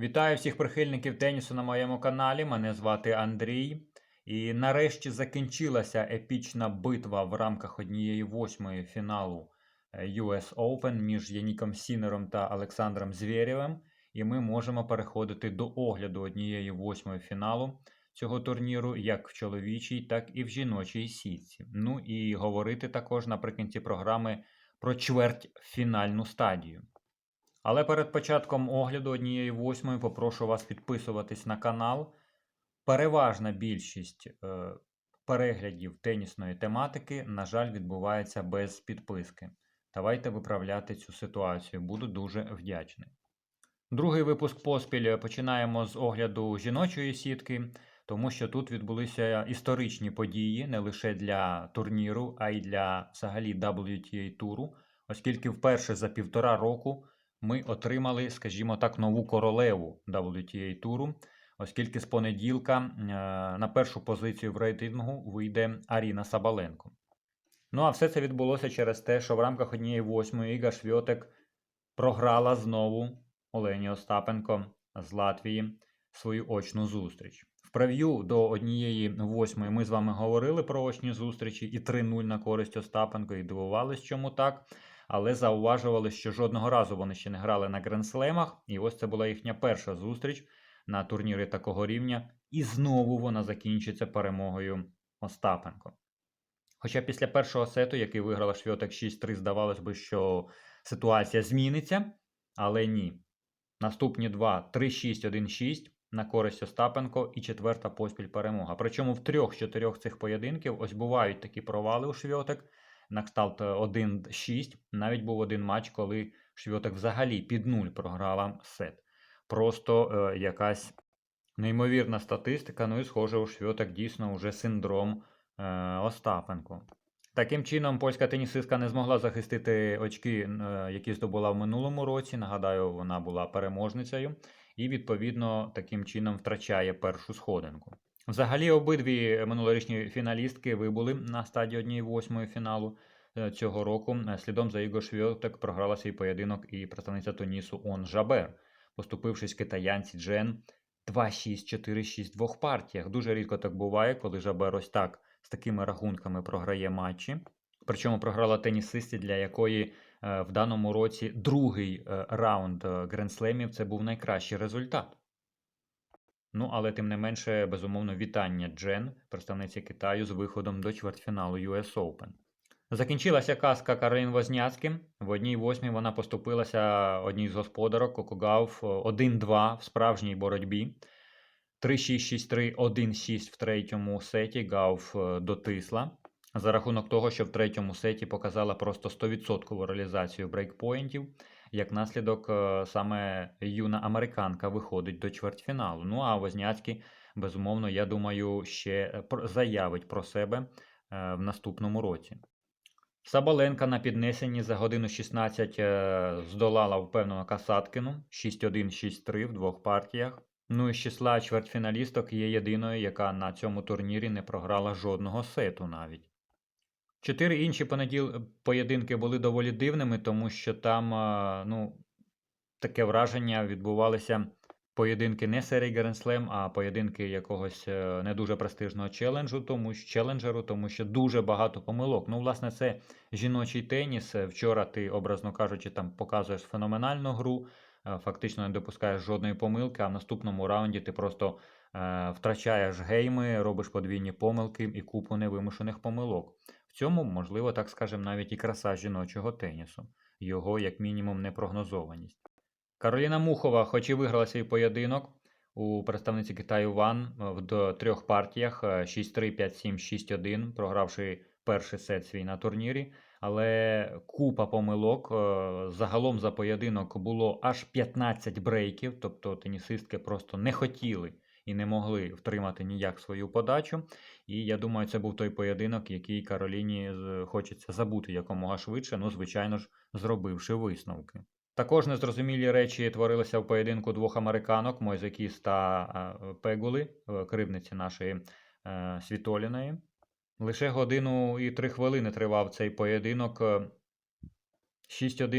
Вітаю всіх прихильників тенісу на моєму каналі. Мене звати Андрій. І нарешті закінчилася епічна битва в рамках однієї восьмої фіналу е, US Open між Яніком Сінером та Олександром Звєрєвим. І ми можемо переходити до огляду однієї восьмої фіналу цього турніру, як в чоловічій, так і в жіночій сітці. Ну і говорити також наприкінці програми про чвертьфінальну стадію. Але перед початком огляду однієї восьмої попрошу вас підписуватись на канал. Переважна більшість е, переглядів тенісної тематики, на жаль, відбувається без підписки. Давайте виправляти цю ситуацію, буду дуже вдячний. Другий випуск поспіль починаємо з огляду жіночої сітки, тому що тут відбулися історичні події не лише для турніру, а й для взагалі WTA туру, оскільки вперше за півтора року ми отримали, скажімо так, нову королеву WTA туру, оскільки з понеділка е, на першу позицію в рейтингу вийде Аріна Сабаленко. Ну а все це відбулося через те, що в рамках однієї восьмої Іга Швьотек програла знову Олені Остапенко з Латвії свою очну зустріч. В прев'ю до однієї восьмої ми з вами говорили про очні зустрічі і 3-0 на користь Остапенко, і дивувались, чому так. Але зауважували, що жодного разу вони ще не грали на гренслемах, і ось це була їхня перша зустріч на турнірі такого рівня, і знову вона закінчиться перемогою Остапенко. Хоча після першого сету, який виграла Швьотек 6-3, здавалось би, що ситуація зміниться, але ні. Наступні два 3-6, 1-6 на користь Остапенко і четверта поспіль перемога. Причому в трьох з чотирьох цих поєдинків ось бувають такі провали у Швьотек на кшталт 1-6. Навіть був один матч, коли Швьотек взагалі під нуль програла сет. Просто е, якась неймовірна статистика. Ну і схоже, у Швьотек дійсно вже синдром е, Остапенко. Таким чином, польська тенісистка не змогла захистити очки, е, які здобула в минулому році. Нагадаю, вона була переможницею, і, відповідно, таким чином втрачає першу сходинку. Взагалі, обидві минулорічні фіналістки вибули на стадії однієї восьмої фіналу е, цього року. Е, Слідом за Іго Швьотек програла свій поєдинок і представниця Тунісу Он Жабер, поступившись китаянці Джен 2-6-4-6 в двох партіях. Дуже рідко так буває, коли Жабер ось так з такими рахунками програє матчі. Причому програла тенісисті, для якої е, в даному році другий раунд гренслемів це був найкращий результат. Ну, але тим не менше, безумовно, вітання Джен, представниці Китаю, з виходом до чвертьфіналу US Open. Закінчилася казка Каролін Возняцьким. В одній восьмій вона поступилася одній з господарок Кокугав 1-2 в справжній боротьбі. 3-6-6-3, 1-6 в третьому сеті Гауф е, дотисла. За рахунок того, що в третьому сеті показала просто 100% реалізацію брейкпоінтів. Як наслідок, е, саме юна американка виходить до чвертьфіналу. Ну а Возняцький, безумовно, я думаю, ще заявить про себе е, в наступному році. Сабаленка на піднесенні за годину 16 здолала впевнено Касаткіну 6-1-6-3 в двох партіях. Ну і з числа чвертьфіналісток є єдиною, яка на цьому турнірі не програла жодного сету навіть. Чотири інші понеділ... поєдинки були доволі дивними, тому що там ну, таке враження відбувалися поєдинки не серії Гренслем, а поєдинки якогось е, не дуже престижного челенджу, тому що челенджеру, тому що дуже багато помилок. Ну, власне, це жіночий теніс. Вчора ти, образно кажучи, там показуєш феноменальну гру. Е, фактично не допускаєш жодної помилки, а в наступному раунді ти просто е, втрачаєш гейми, робиш подвійні помилки і купу невимушених помилок. Цьому, можливо, так скажемо, навіть і краса жіночого тенісу, його, як мінімум, непрогнозованість. Кароліна Мухова, хоч і виграла свій поєдинок у представниці Китаю Ван в трьох партіях 6-3, 5-7, 6-1, програвши перший сет свій на турнірі. Але купа помилок. е, Загалом за поєдинок було аж 15 брейків, тобто тенісистки просто не хотіли і не могли втримати ніяк свою подачу. І я думаю, це був той поєдинок, який Кароліні хочеться забути якомога швидше, ну, звичайно ж, зробивши висновки. Також незрозумілі речі творилися в поєдинку двох американок Мойзекіс та е, Пегули, е, кривниці нашої е, Світоліної. Лише годину і три хвилини тривав цей поєдинок. 6-1,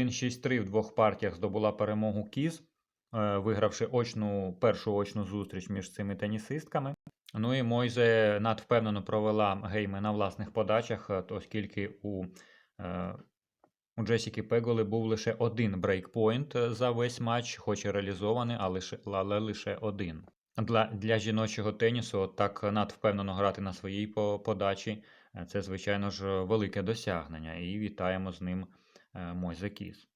6-3 в двох партіях здобула перемогу Кіз. Е, вигравши очну, першу очну зустріч між цими тенісистками. Ну і Мойзе надвпевнено провела гейми на власних подачах, е, оскільки у, е, у Джесіки Пеголи був лише один брейкпойнт за весь матч, хоч і реалізований, але лише, але лише один. Для, для жіночого тенісу так надвпевнено грати на своїй по- подачі це, звичайно ж, велике досягнення. І вітаємо з ним Мойзе Кіс.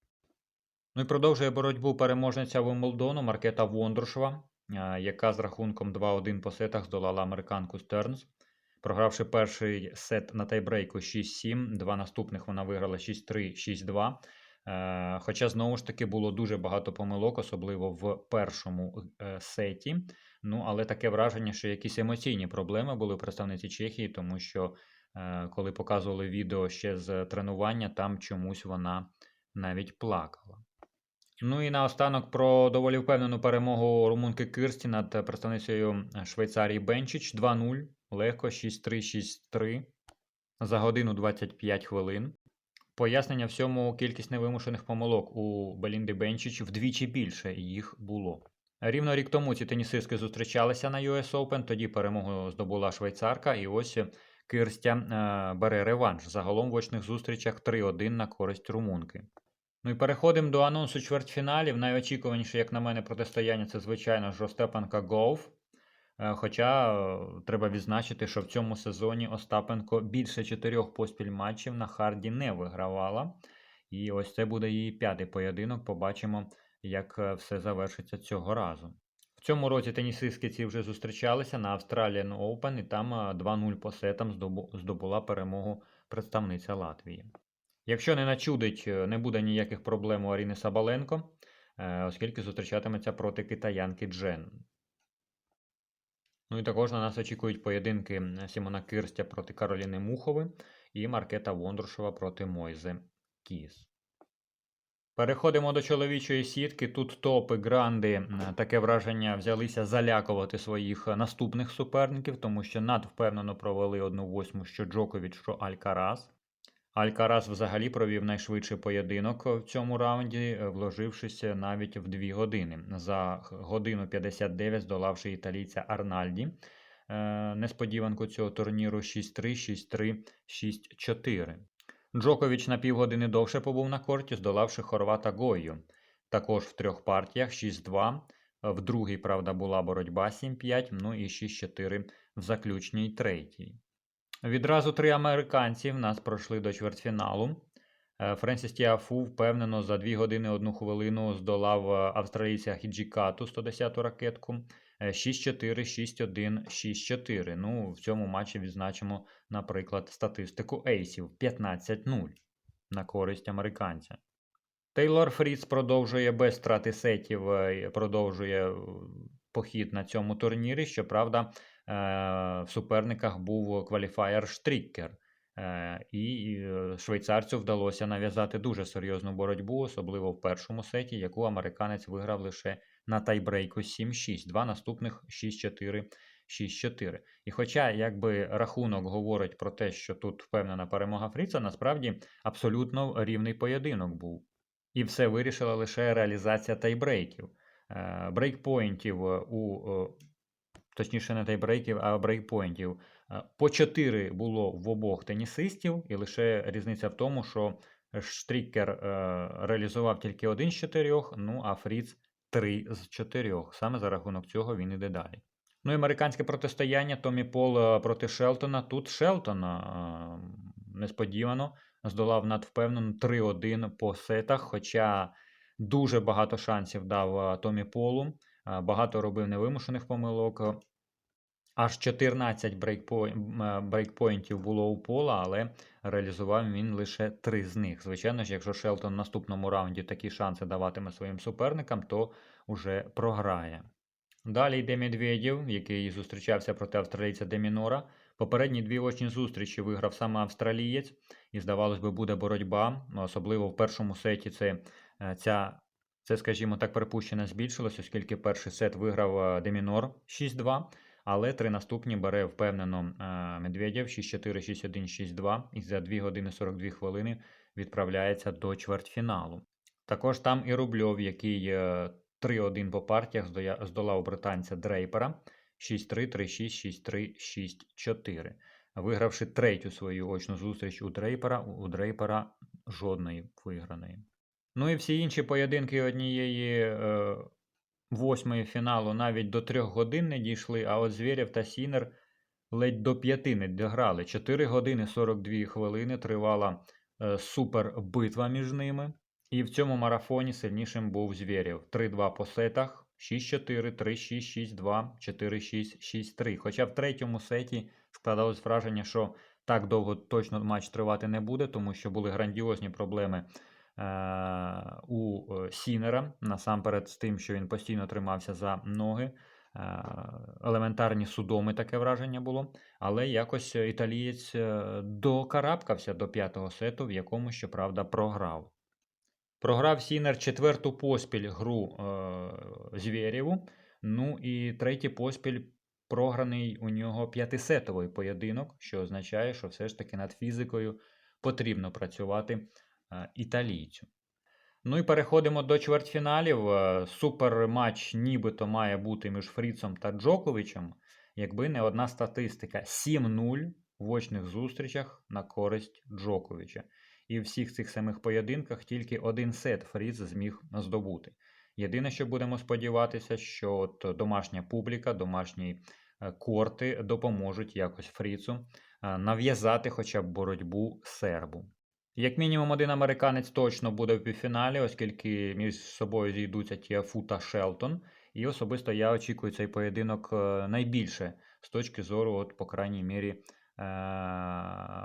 Ну і продовжує боротьбу переможниця Вимблдону Маркета Вондрушева, е, яка з рахунком 2-1 по сетах здолала американку Стернс. Програвши перший сет на тайбрейку 6-7, два наступних вона виграла 6-3, 6-2. Е, Хоча знову ж таки було дуже багато помилок, особливо в першому е, сеті. Ну, але таке враження, що якісь емоційні проблеми були у представниці Чехії, тому що е, коли показували відео ще з тренування, там чомусь вона навіть плакала. Ну і наостанок про доволі впевнену перемогу румунки Кирсті над представницею Швейцарії Бенчич 2-0, легко 6-3, 6-3 за годину 25 хвилин. Пояснення всьому кількість невимушених помилок у Белінди Бенчич вдвічі більше їх було. Рівно рік тому ці тенісистки зустрічалися на US Open, тоді перемогу здобула швейцарка, і ось Кирстя е, бере реванш. Загалом в очних зустрічах 3-1 на користь румунки. Ну і переходимо до анонсу чвертьфіналів. Найочікуваніше, як на мене, протистояння це, звичайно ж, Остапенка Гоуф. Е, Хоча е, треба відзначити, що в цьому сезоні Остапенко більше чотирьох поспіль матчів на Харді не вигравала. І ось це буде її п'ятий поєдинок. Побачимо, як е, все завершиться цього разу. В цьому році тенісистки ці вже зустрічалися на Australian Open, і там е, 2-0 по сетам здобула перемогу представниця Латвії. Якщо не начудить, е, не буде ніяких проблем у Аріни Сабаленко, е, оскільки зустрічатиметься проти китаянки Джен. Ну і також на нас очікують поєдинки Сімона Кирстя проти Кароліни Мухови і Маркета Вондрушева проти Мойзе Кіс. Переходимо до чоловічої сітки. Тут топи гранди. Таке враження взялися залякувати своїх наступних суперників, тому що надвпевнено провели одну восьму, що Джоковіч, що Алькарас. Алькарас взагалі провів найшвидший поєдинок в цьому раунді, е, вложившись навіть в 2 години. За годину 59 здолавши італійця Арнальді. Е, Несподіванку цього турніру 6-3, 6-3, 6-4. Джоковіч на півгодини довше побув на корті, здолавши хорвата Гою. Також в трьох партіях 6-2. В другій, правда, була боротьба 7-5, ну і 6-4 в заключній третій. Відразу три американці в нас пройшли до чвертьфіналу. Е, Френсіс Тіафу впевнено за 2 години 1 хвилину здолав е, австралійця Хіджікату 110-ту ракетку. Е, 6-4, 6-1, 6-4. Ну, в цьому матчі відзначимо, наприклад, статистику ейсів 15-0 на користь американця. Тейлор Фріц продовжує без страти сетів, е, продовжує похід на цьому турнірі. Щоправда, в суперниках був кваліфаєр Штріккер. Е, І е, швейцарцю вдалося нав'язати дуже серйозну боротьбу, особливо в першому сеті, яку американець виграв лише на тайбрейку 7-6. Два наступних 6-4, 6-4. І хоча якби рахунок говорить про те, що тут впевнена перемога Фріца, насправді абсолютно рівний поєдинок був. І все вирішила лише реалізація тайбрейків. Е, Брейкпоінтів е, у е, точніше не тайбрейків, а брейкпоінтів. Е, По 4 було в обох тенісистів, і лише різниця в тому, що Штрікер е, реалізував тільки один з чотирьох, ну а Фріц три з чотирьох. Саме за рахунок цього він іде далі. Ну і американське протистояння Томі Пол проти Шелтона. Тут Шелтон е, несподівано здолав надвпевнено 3-1 по сетах, хоча дуже багато шансів дав Томі Полу. Багато робив невимушених помилок. Аж 14 брейкпой- е, брейкпоінтів було у пола, але реалізував він лише 3 з них. Звичайно ж, якщо Шелтон в наступному раунді такі шанси даватиме своїм суперникам, то вже програє. Далі йде Медведєв, який зустрічався проти австралійця Демінора. Попередні дві очні зустрічі виграв саме австралієць, і здавалось би, буде боротьба. Особливо в першому сеті це, е, ця, це, скажімо так, припущення збільшилось, оскільки перший сет виграв е, Демінор 6-2. Але три наступні бере впевнено е, Медведєв 6-4, 6-1, 6-2 і за 2 години 42 хвилини відправляється до чвертьфіналу. Також там і Рубльов, який е, 3-1 по партіях здолав британця Дрейпера 6-3, 3-6, 6-3, 6-4. Вигравши третю свою очну зустріч у Дрейпера, у Дрейпера жодної виграної. Ну і всі інші поєдинки однієї е, восьмої фіналу навіть до трьох годин не дійшли, а от Звєрєв та Сінер ледь до п'яти не дограли. 4 години 42 хвилини тривала е, супер битва між ними. І в цьому марафоні сильнішим був Звєрєв. 3-2 по сетах, 6-4, 3-6, 6-2, 4-6, 6-3. Хоча в третьому сеті складалось враження, що так довго точно матч тривати не буде, тому що були грандіозні проблеми у е, Сінера, насамперед з тим, що він постійно тримався за ноги. Е, елементарні судоми таке враження було. Але якось е, італієць е, докарабкався до п'ятого сету, в якому, щоправда, програв. Програв Сінер четверту поспіль гру е, Звєрєву. Ну і третій поспіль програний у нього п'ятисетовий поєдинок, що означає, що все ж таки над фізикою потрібно працювати е, італійцю. Ну і переходимо до чвертьфіналів. Е, Суперматч нібито має бути між Фріцом та Джоковичем, якби не одна статистика: 7-0 в очних зустрічах на користь Джоковича. І в всіх цих самих поєдинках тільки один сет Фріц зміг здобути. Єдине, що будемо сподіватися, що от домашня публіка, домашні е, корти допоможуть якось Фріцу е, нав'язати хоча б боротьбу сербу. Як мінімум, один американець точно буде в півфіналі, оскільки між собою зійдуться Тіафу та Шелтон. І особисто я очікую цей поєдинок е, найбільше з точки зору, от, по крайній мірі, е-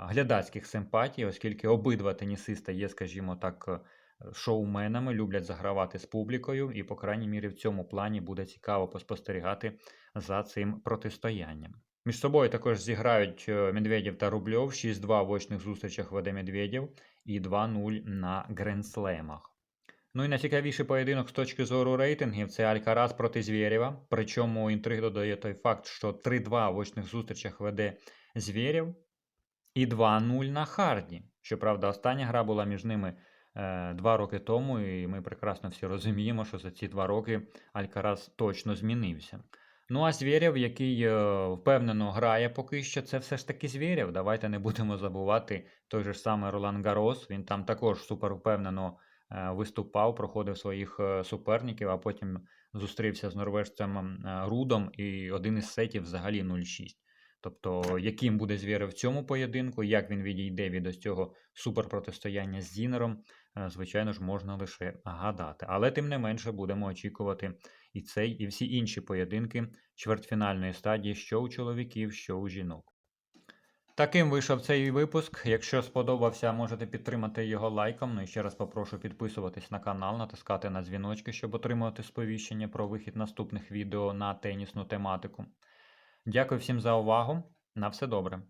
глядацьких симпатій, оскільки обидва тенісиста є, скажімо так, е, шоуменами, люблять загравати з публікою, і, по крайній мірі, в цьому плані буде цікаво поспостерігати за цим протистоянням. Між собою також зіграють е, Медведєв та Рубльов. 6-2 в очних зустрічах веде Медведєв і 2-0 на гренслемах. Ну і найцікавіший поєдинок з точки зору рейтингів це Алькарас проти Звєрєва. Причому інтриг додає той факт, що 3-2 в очних зустрічах веде Звєрєв і 2-0 на Харді. Щоправда, остання гра була між ними е, два роки тому, і ми прекрасно всі розуміємо, що за ці два роки Алькарас точно змінився. Ну, а Звєрєв, який е, впевнено грає поки що, це все ж таки Звєрєв. Давайте не будемо забувати той же самий Ролан Гарос. Він там також супер впевнено е, виступав, проходив своїх е, суперників, а потім зустрівся з норвежцем Рудом, і один із сетів взагалі 0-6. Тобто, яким буде Звєрєв в цьому поєдинку, як він відійде від ось цього суперпротистояння з Зінером, е, звичайно ж, можна лише гадати. Але тим не менше будемо очікувати і цей, і всі інші поєдинки чвертьфінальної стадії, що у чоловіків, що у жінок. Таким вийшов цей випуск. Якщо сподобався, можете підтримати його лайком. Ну і ще раз попрошу підписуватись на канал, натискати на дзвіночки, щоб отримувати сповіщення про вихід наступних відео на тенісну тематику. Дякую всім за увагу. На все добре.